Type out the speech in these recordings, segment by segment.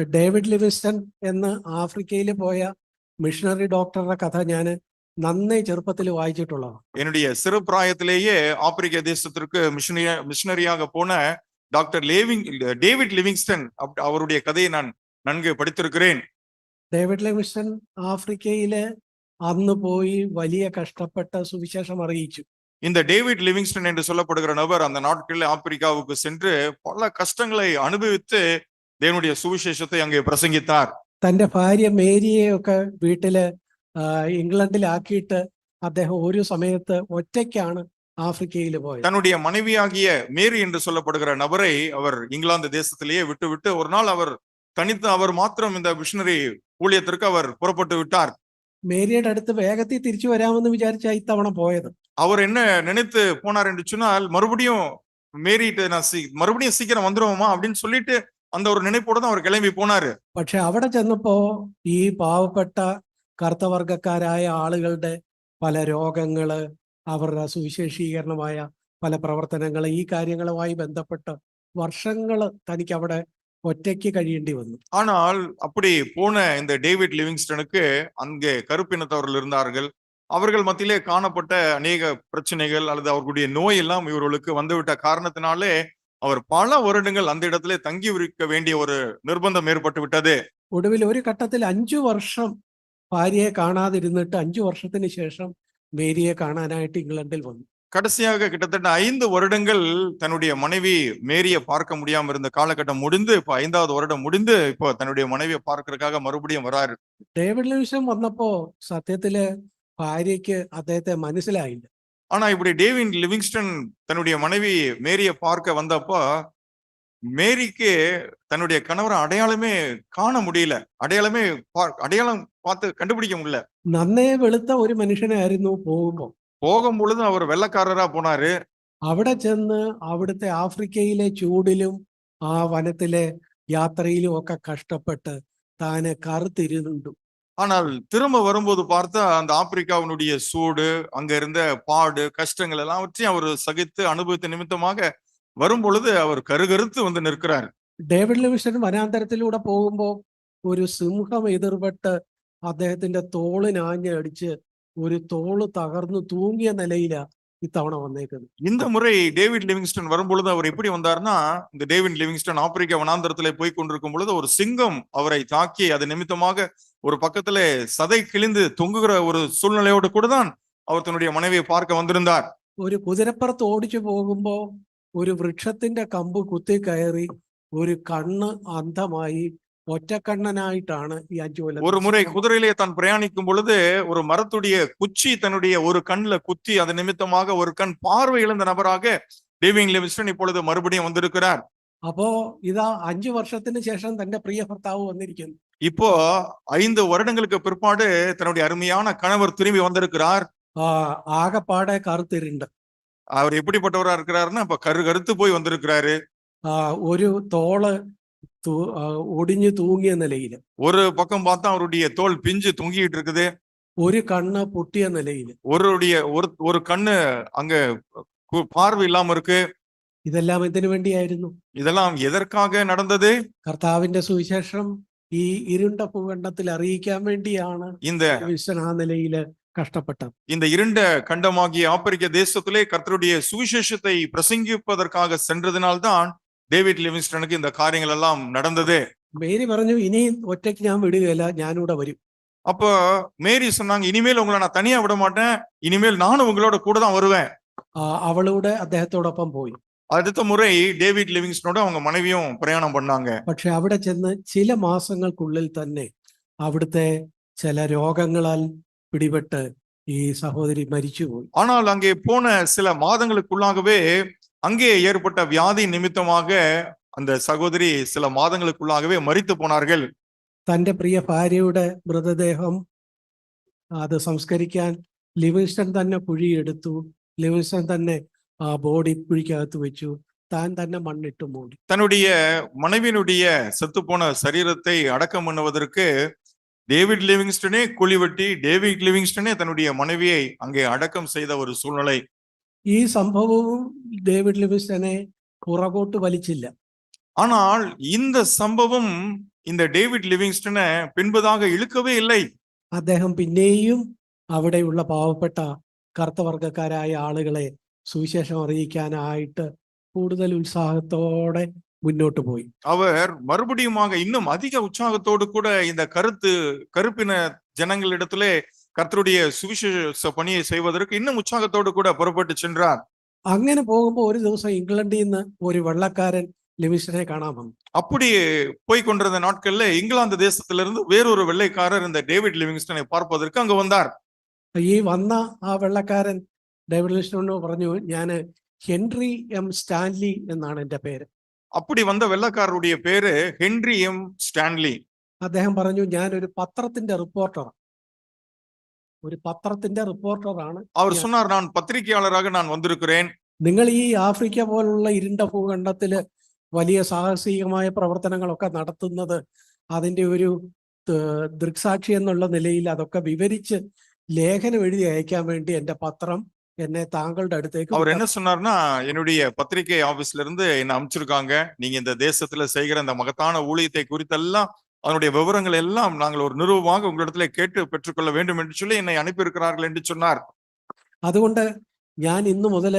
David Livingstone എന്ന് ആഫ്രിക്കയിൽ പോയ മിഷണറി ഡോക്ടറുടെ കഥ ഞാൻ നന്നേ ചെറുപ്പത്തിൽ വായിച്ചിട്ടുള്ളതാണ് என்னுடைய சிறு பிராயத்திலேயே ஆப்பிரிக்க தேசத்திற்கு மிஷனரியா மிஷனரியாக போன டாக்டர் லேவிங் டேவிட் லிவிங்ஸ்டன் அப்- அவருடைய கதையை நான் நன்கு படித்திருக்கிறேன் ഡേവിഡ് ലിവിസ്റ്റൺ ആഫ്രിക്കയില് അന്ന് പോയി വലിയ കഷ്ടപ്പെട്ട സുവിശേഷം അറിയിച്ചു இந்த டேவிட் லிவிங்ஸ்டன் என்று சொல்லப்படுகிற நபர் அந்த நாட்களில் ஆப்பிரிக்காவுக்கு சென்று பல கஷ்டங்களை அனுபவித்து தேவனுடைய சுவிசேஷத்தை அங்கே பிரசங்கித்தார் തന്റെ ഭാര്യ മേരിയെയൊക്കെ വീട്ടില് ആ, ഇംഗ്ലണ്ടിലാക്കിയിട്ട് അദ്ദേഹം ഒരു സമയത്ത് ഒറ്റയ്ക്കാണ് ആഫ്രിക്കയിൽ പോയത് தன்னுடைய மனைவியாகிய மேரி என்று சொல்லப்படுகிற நபரை அவர் இங்கிலாந்து தேசத்திலேயே விட்டுவிட்டு ஒரு நாள் அவர் தனித்து அவர் மாத்திரம் இந்த மிஷனரி ஊழியத்திற்கு அவர் புறப்பட்டு விட்டார் മേരിയുടെ അടുത്ത് വേഗത്തിൽ തിരിച്ചു വരാമെന്ന് വിചാരിച്ചാ ഇത്തവണ പോയത് அவர் என்ன நினைத்து போனார் என்று சொன்னால் மறுபடியும் மேரிட்டு நான் சீ மறுபடியும் சீக்கிரம் வந்துருவோமா அப்படின்னு சொல்லிட்டு அந்த ഒരു നിലപ്പോടന്ന് അവർ കിളമ്പി പോണാറ് പക്ഷെ അവിടെ ചെന്നപ്പോ ഈ പാവപ്പെട്ട കർത്തവർഗക്കാരായ ആളുകളുടെ പല രോഗങ്ങള് അവരുടെ സുവിശേഷീകരണമായ പല പ്രവർത്തനങ്ങൾ ഈ കാര്യങ്ങളുമായി ബന്ധപ്പെട്ട് വർഷങ്ങൾ തനിക്ക് അവിടെ ഒറ്റയ്ക്ക് കഴിയേണ്ടി വന്നു ஆனால் அப்படி പോണ இந்த டேவிட் லிவிங்ஸ்டனுக்கு அங்கே கருப்பினத்தவர்கள் இருந்தார்கள் அவர்கள் மத்தியிலே காணப்பட்ட அநேக பிரச்சனைகள் அல்லது அவர்களுடைய நோய் எல்லாம் இவர்களுக்கு வந்துவிட்ட காரணத்தினாலே அவர் பல வருடங்கள் அந்த இடத்திலே தங்கி இருக்க வேண்டிய ஒரு நிர்பந்தம் ஏற்பட்டு விட்டது ഒടുവിൽ ഒരു ഘട്ടത്തിൽ അഞ്ചു വർഷം ഭാര്യയെ കാണാതിരുന്നിട്ട് അഞ്ചു വർഷത്തിന് ശേഷം മേരിയെ കാണാനായിട്ട് ഇംഗ്ലണ്ടിൽ വന്നു கடைசியாக கிட்டத்தட்ட ஐந்து வருடங்கள் தன்னுடைய மனைவி மேரியை பார்க்க முடியாம இருந்த காலகட்டம் முடிந்து இப்ப ஐந்தாவது வருடம் முடிந்து இப்போ தன்னுடைய மனைவியை பார்க்கறதுக்காக மறுபடியும் வராரு ഡേവിഡ് ലിവിഷൻ വന്നപ്പോ സത്യത്തില് ഭാര്യയ്ക്ക് അദ്ദേഹത്തെ മനസ്സിലായില്ല ஆனா இப்படி டேவின் லிவிங்ஸ்டன் தன்னுடைய மனைவி மேரியை பார்க்க வந்தப்போ மேரிக்கு தன்னுடைய கணவரை அடையாளமே காண முடியல அடையாளமே பா- அடையாளம் பார்த்து கண்டுபிடிக்க முடியல നന്നേ വെളുത്ത ഒരു മനുഷ്യനായിരുന്നു പോകുമ്പോ போகும் பொழுது அவர் வெள்ளக்காரரா போனாரு അവിടെ ചെന്ന് അവിടുത്തെ ആഫ്രിക്കയിലെ ചൂടിലും ആ വനത്തിലെ യാത്രയിലും ഒക്കെ കഷ്ടപ്പെട്ട് താന് കറുത്തിരുന്നുണ്ടു ஆனால் திரும்ப வரும்போது பார்த்தா அந்த ஆப்பிரிக்காவினுடைய சூடு அங்க இருந்த பாடு கஷ்டங்கள் எல்லாவற்றையும் அவர் சகித்து அனுபவித்த நிமித்தமாக வரும் பொழுது அவர் கருகருத்து வந்து நிற்கிறார் ഡേവിഡ് ലിവിഷൻ വനാന്തരത്തിലൂടെ പോകുമ്പോ ഒരു സിംഹം എതിർപെട്ട് അദ്ദേഹത്തിന്റെ തോളിനാഞ്ഞ് അടിച്ച് ഒരു തോള് തകർന്നു തൂങ്ങിയ നിലയിലാ ഇത്തവണ വന്നേക്കുന്നത് இந்த முறை டேவிட் லிவிங்ஸ்டன் வரும் பொழுது அவர் எப்படி வந்தார்னா இந்த டேவிட் லிவிங்ஸ்டன் ஆப்பிரிக்கா வனாந்தரத்திலே போய் கொண்டிருக்கும் பொழுது ஒரு சிங்கம் அவரை தாக்கி அது நிமித்தமாக ஒரு பக்கத்திலே சதை கிழிந்து தொங்குகிற ஒரு சூழ்நிலையோடு கூட தான் அவர் தன்னுடைய மனைவியை பார்க்க வந்திருந்தார் ഒരു കുതിരപ്പുറത്ത് ഓടിച്ചു പോകുമ്പോ ഒരു വൃക്ഷത്തിന്റെ കമ്പ് കുത്തി കയറി ഒരു കണ്ണ് അന്ധമായി ഒറ്റക്കണ്ണനായിട്ടാണ് ഈ അഞ്ചു കൊല്ലം ஒரு முறை குதிரையிலே தான் பிரயாணிக்கும் பொழுது ஒரு மரத்துடைய குச்சி தன்னுடைய ஒரு கண்ணுல குத்தி அது நிமித்தமாக ஒரு கண் பார்வை இழந்த நபராக டேவிங் லிவிங்ஸ்டன் இப்பொழுது மறுபடியும் வந்திருக்கிறார் അപ്പോ ഇതാ അഞ്ചു വർഷത്തിന് ശേഷം തന്റെ പ്രിയ ഭർത്താവ് വന്നിരിക്കുന്നു இப்போ ஐந்து வருடங்களுக்கு பிற்பாடு தன்னுடைய அருமையான கணவர் திரும்பி வந்திருக்கிறார் ആ ആകപ്പാടെ കറുത്തിരുണ്ട് அவர் எப்படிப்பட்டவரா இருக்கிறாருன்னா இப்ப கரு கருத்து போய் வந்திருக்கிறாரு ആ ഒരു തോള് തു- ആ, ഒടിഞ്ഞു തൂങ്ങിയ നിലയില് ஒரு பக்கம் பார்த்தா அவருடைய தோல் பிஞ்சு தொங்கிட்டு இருக்குது ഒരു കണ്ണ് പൊട്ടിയ നിലയില് ஒருடைய ஒரு ஒரு கண்ணு அங்க கு- பார்வை இல்லாம இருக்கு ഇതെല്ലാം എന്തിനു വേണ്ടിയായിരുന്നു இதெல்லாம் எதற்காக நடந்தது കർത്താവിന്റെ സുവിശേഷം ഈ ഇരുണ്ട ഭൂഖണ്ഡത്തിൽ അറിയിക്കാൻ വേണ്ടിയാണ് இந்த വിശ്വൻ ആ നിലയില് കഷ്ടപ്പെട്ടത് இந்த இருண்ட கண்டமாகிய ஆப்பிரிக்க தேசத்திலே கர்த்தருடைய சுவிசேஷத்தை பிரசங்கிப்பதற்காக சென்றதினால்தான் டேவிட் லிவிங்ஸ்டனுக்கு இந்த காரியங்கள் எல்லாம் நடந்தது മേരി പറഞ്ഞു ഇനി ഒറ്റയ്ക്ക് ഞാൻ വിടുകയില്ല ഞാനിവിടെ വരും அப்போ மேரி சொன்னாங்க இனிமேல் உங்களை நான் தனியா விட மாட்டேன் இனிமேல் நானும் உங்களோட கூட தான் வருவேன் ആ, അവളൂടെ അദ്ദേഹത്തോടൊപ്പം പോയി அடுத்த முறை டேவிட் லிவிங்ஸ்டனோட அவங்க மனைவியும் பிரயாணம் பண்ணாங்க പക്ഷെ അവിടെ ചെന്ന് ചില മാസങ്ങൾക്കുള്ളിൽ തന്നെ അവിടുത്തെ ചില രോഗങ്ങളാൽ പിടിപെട്ട് ഈ സഹോദരി മരിച്ചുപോയി ஆனால் அங்கே போன சில மாதங்களுக்குள்ளாகவே அங்கே ஏற்பட்ட வியாதி நிமித்தமாக அந்த சகோதரி சில மாதங்களுக்குள்ளாகவே மரித்து போனார்கள் തന്റെ പ്രിയ ഭാര്യയുടെ മൃതദേഹം അത് സംസ്കരിക്കാൻ ലിവിങ്സ്റ്റൺ തന്നെ കുഴിയെടുത്തു ലിവിങ്സ്റ്റൺ തന്നെ ആ ബോഡി കുഴിക്കകത്ത് വെച്ചു താൻ തന്നെ മണ്ണിട്ട് മൂടി தன்னுடைய மனைவியினுடைய செத்துப்போன சரீரத்தை அடக்கம் பண்ணுவதற்கு டேவிட் லிவிங்ஸ்டனே குழி வெட்டி டேவிட் லிவிங்ஸ்டனே தன்னுடைய மனைவியை அங்கே அடக்கம் செய்த ஒரு சூழ்நிலை ഈ സംഭവവും ഡേവിഡ് ലിവിങ്സ്റ്റനെ പുറകോട്ട് വലിച്ചില്ല ஆனால் இந்த சம்பவம் இந்த டேவிட் லிவிங்ஸ்டனை பின்பதாக இழுக்கவே இல்லை അദ്ദേഹം പിന്നെയും അവിടെയുള്ള പാവപ്പെട്ട കറുത്തവർഗക്കാരായ ആളുകളെ സുവിശേഷം അറിയിക്കാനായിട്ട് കൂടുതൽ ഉത്സാഹത്തോടെ മുന്നോട്ട് പോയി அவர் மறுபடியுமாக இன்னும் அதிக உற்சாகத்தோடு கூட இந்த கருத்து கருப்பின ஜனங்களிடத்திலே கர்த்தருடைய சுவிசேஷ பணியை செய்வதற்கு இன்னும் உற்சாகத்தோடு கூட புறப்பட்டு சென்றார் അങ്ങനെ പോകുമ്പോൾ ഒരു ദിവസം ഇംഗ്ലണ്ടിൽ നിന്ന് ഒരു വെള്ളക്കാരൻ ലിവിഷനെ കാണാൻ വന്നു அப்படி போய் கொண்டிருந்த நாட்கள்ல இங்கிலாந்து தேசத்திலிருந்து வேறொரு வெள்ளைக்காரர் இந்த டேவிட் லிவிங்ஸ்டனை பார்ப்பதற்கு அங்கு வந்தார் ഈ വന്ന ആ വെള്ളക്കാരൻ ഡേവിഡ് ലിവിങ്സ്റ്റണിനോട് പറഞ്ഞു ഞാൻ ഹെൻറി എം സ്റ്റാൻലി എന്നാണ് എൻ്റെ പേര് அப்படி வந்த வெள்ளைக்காரருடைய பேரு ஹென்றி எம் ஸ்டான்லி അദ്ദേഹം പറഞ്ഞു ഞാനൊരു പത്രത്തിന്റെ റിപ്പോർട്ടർ ഒരു പത്രത്തിന്റെ റിപ്പോർട്ടറാണ് அவர் Yeah. சொன்னார் நான் பத்திரிகையாளராக நான் வந்திருக்கிறேன் നിങ്ങൾ ഈ ആഫ്രിക്ക പോലുള്ള ഇരുണ്ട ഭൂഖണ്ഡത്തില് വലിയ സാഹസികമായ പ്രവർത്തനങ്ങളൊക്കെ നടത്തുന്നത് അതിന്റെ ഒരു ത- ദൃക്സാക്ഷി എന്നുള്ള നിലയിൽ അതൊക്കെ വിവരിച്ച് ലേഖനം എഴുതി അയക്കാൻ വേണ്ടി എന്റെ പത്രം എന്നെ താങ്കളുടെ അടുത്തേക്ക് அவர் വിട്ടു. என்ன சொன்னார்னா என்னுடைய பத்திரிகை ஆபீஸ்ல இருந்து என்ன அனுப்பிச்சிருக்காங்க நீங்க இந்த தேசத்துல செய்கிற இந்த மகத்தான ஊழியத்தை குறித்தெல்லாம் அதனுடைய விவரங்கள் எல்லாம் நாங்கள் ஒரு நிறுவமாக உங்களிடத்துல கேட்டு பெற்றுக்கொள்ள வேண்டும் என்று சொல்லி என்னை அனுப்பியிருக்கிறார்கள் என்று சொன்னார் അതുകൊണ്ട് ഞാൻ ഇന്നു മുതൽ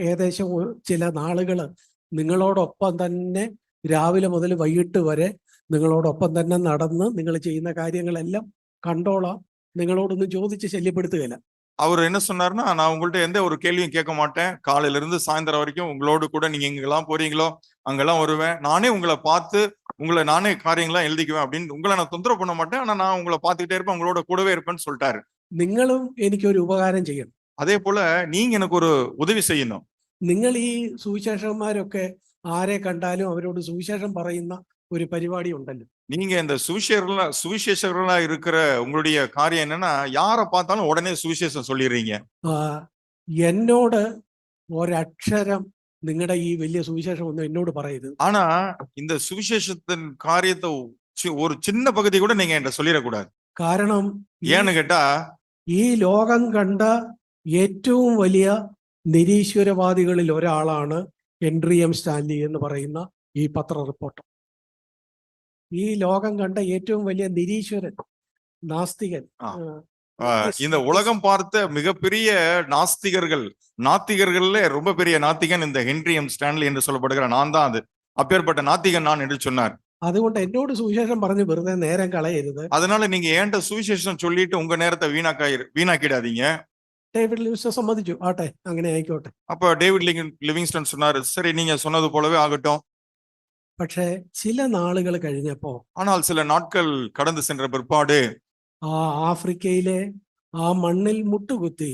ഏകദേശം ഒ- ചില നാളുകള് നിങ്ങളോടൊപ്പം തന്നെ രാവിലെ മുതൽ വൈകിട്ട് വരെ നിങ്ങളോടൊപ്പം തന്നെ നടന്ന് നിങ്ങൾ ചെയ്യുന്ന കാര്യങ്ങളെല്ലാം കണ്ടോളാം നിങ്ങളോടൊന്നും ചോദിച്ച് ശല്യപ്പെടുത്തുകയില്ല அவர் என்ன சொன்னார்னா நான் உங்கள்ட்ட எந்த ஒரு கேள்வியும் கேட்க மாட்டேன் காலையில இருந்து சாயந்தரம் வரைக்கும் உங்களோடு கூட நீங்க எங்கெல்லாம் போறீங்களோ அங்கெல்லாம் வருவேன் நானே உங்களை பார்த்து உங்களை நானே காரியங்கள்லாம் எழுதிக்குவேன் அப்படின்னு உங்களை நான் தொந்தரவு பண்ண மாட்டேன் ஆனா நான் உங்களை பார்த்துக்கிட்டே இருப்பேன் உங்களோட கூடவே இருப்பேன்னு சொல்லிட்டாரு നിങ്ങളും എനിക്കൊരു ഉപകാരം ചെയ്യണം அதே போல நீங்க எனக்கு ஒரு உதவி செய்யணும் നിങ്ങൾ ഈ സുവിശേഷന്മാരൊക്കെ ആരെ കണ്ടാലും അവരോട് സുവിശേഷം പറയുന്ന ഒരു പരിപാടി ഉണ്ടല്ലോ நீங்க இந்த சுவிசேஷர்களா சுவிசேஷர்களா இருக்கிற உங்களுடைய காரியம் என்னன்னா யாரை பார்த்தாலும் உடனே சுவிசேஷம் சொல்லிடுறீங்க ആ, എന്നോട് ഒരക്ഷരം നിങ്ങളുടെ ഈ വലിയ സുവിശേഷം ഒന്നും എന്നോട് പറയരുത് ஆனா இந்த சுவிசேஷத்தின் காரியத்தை சி- ஒரு சின்ன பகுதி கூட நீங்க என்கிட்ட சொல்லிடக்கூடாது കാരണം ഈ- ஏன்னு கேட்டா ഈ ലോകം കണ്ട ഏറ്റവും വലിയ നിരീശ്വരവാദികളിൽ ഒരാളാണ് ഹെൻറി എം സ്റ്റാൻലി എന്ന് പറയുന്ന ഈ പത്ര റിപ്പോർട്ടർ ഈ ലോകം കണ്ട ഏറ്റവും വലിയ നിരീശ്വരൻ നാസ്തികൻ ആ. ആ, ஆஹ், இந்த உலகம் பார்த்த மிகப்பெரிய நாஸ்திகர்கள் நாத்திகர்கள்ல ரொம்ப பெரிய நாத்திகன் இந்த ஹென்றி எம் ஸ்டான்லி என்று சொல்லப்படுகிற நான் தான் அது அப்பேற்பட்ட நாத்திகன் நான் என்று சொன்னார் അതുകൊണ്ട് എന്നോട് സുവിശേഷം പറഞ്ഞ് വെറുതെ നേരം കളയരുത് அதனால நீங்க ஏன்ட்ட சுவிசேஷம் சொல்லிட்டு உங்க நேரத்தை வீணாக்காய் வீணாக்கிடாதீங்க ഡേവിഡ് ലൂയിസ് സമ്മതിച്ചു ആട്ടെ അങ്ങനെ ആയിക്കോട്ടെ அப்ப டேவிட் லிவிங் லிவிங்ஸ்டன் சொன்னாரு சரி நீங்க சொன்னது போலவே ஆகட்டும் പക്ഷേ ചില നാളുകൾ കഴിഞ്ഞപ്പോ ஆனால் சில நாட்கள் கடந்து சென்ற பிற்பாடு ആ ആഫ്രിക്കയിലെ ആ മണ്ണിൽ മുട്ടുകുത്തി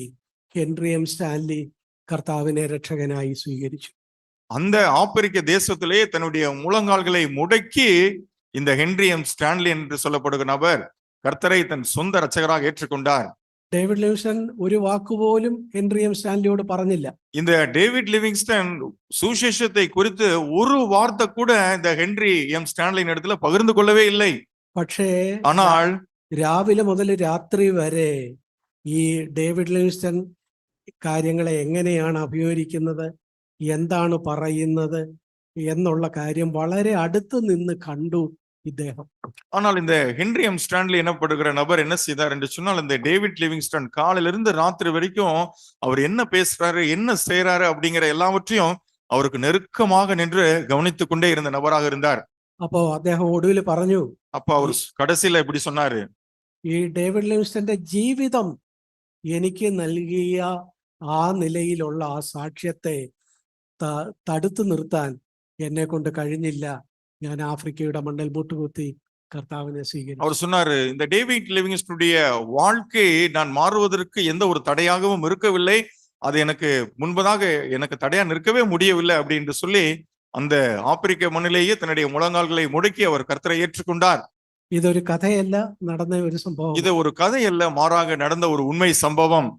ഹെൻറി എം സ്റ്റാൻലി കർത്താവിനെ രക്ഷകനായി സ്വീകരിച്ചു அந்த ஆப்பிரிக்க தேசத்திலே தன்னுடைய முழங்கால்களை முடக்கி இந்த ஹென்றி எம் ஸ்டான்லி என்று சொல்லப்படுகிற நபர் கர்த்தரை தன் சொந்த ரட்சகராக ஏற்றுக்கொண்டார் ഡേവിഡ് ലിവിങ്സ്റ്റൺ ഒരു വാക്കുപോലും ഹെൻറി എം സ്റ്റാൻലിയോട് പറഞ്ഞില്ല இந்த டேவிட் லிவிங்ஸ்டன் சுவிசேஷத்தை குறித்து ஒரு வார்த்தை கூட இந்த ஹென்றி எம் ஸ்டான்லியின் இடத்துல பகிர்ந்து கொள்ளவே இல்லை പക്ഷേ ஆனால் രാവിലെ മുതൽ രാത്രി വരെ ഈ ഡേവിഡ് ലിവിങ്സ്റ്റൺ കാര്യങ്ങളെ എങ്ങനെയാണ് അഭിമുഖീകരിക്കുന്നത് എന്താണ് പറയുന്നത് എന്നുള്ള കാര്യം വളരെ അടുത്ത് നിന്ന് കണ്ടു ഇദ്ദേഹം ஆனால் இந்த ஹென்றி எம் ஸ்டான்லி எனப்படுகிற நபர் என்ன செய்தார் என்று சொன்னால் இந்த டேவிட் லிவிங்ஸ்டன் காலையில இருந்து ராத்திரி வரைக்கும் அவர் என்ன பேசுறாரு என்ன செய்யறாரு அப்படிங்கிற எல்லாவற்றையும் அவருக்கு நெருக்கமாக நின்று கவனித்துக் கொண்டே இருந்த நபராக இருந்தார் അപ്പോ അദ്ദേഹം ഒടുവിൽ പറഞ്ഞു அப்ப அவர் கடைசியில இப்படி சொன்னாரு ഈ ഡേവിഡ് ലിവിങ്സ്റ്റന്റെ ജീവിതം എനിക്ക് നൽകിയ ആ നിലയിലുള്ള ആ സാക്ഷ്യത്തെ ത- തടുത്തു നിർത്താൻ എന്നെ കൊണ്ട് കഴിഞ്ഞില്ല ഞാൻ ആഫ്രിക്കയുടെ മണ്ണിൽ മുട്ടുകുത്തി കർത്താവിനെ സ്വീകരിച്ചു அவர் சொன்னாரு இந்த டேவிட் லிவிங்ஸ்டனுடைய வாழ்க்கை நான் மாறுவதற்கு எந்த ஒரு தடையாகவும் இருக்கவில்லை அது எனக்கு முன்பதாக எனக்கு தடையா நிற்கவே முடியவில்லை அப்படின்னு சொல்லி அந்த ஆப்பிரிக்க மண்ணிலேயே தன்னுடைய முழங்கால்களை முடக்கி அவர் கர்த்தரை ஏற்றுக்கொண்டார் இது ஒரு கதையல்ல நடந்த ஒரு சம்பவம் இது ஒரு கதையல்ல மாறாக நடந்த ஒரு உண்மை சம்பவம்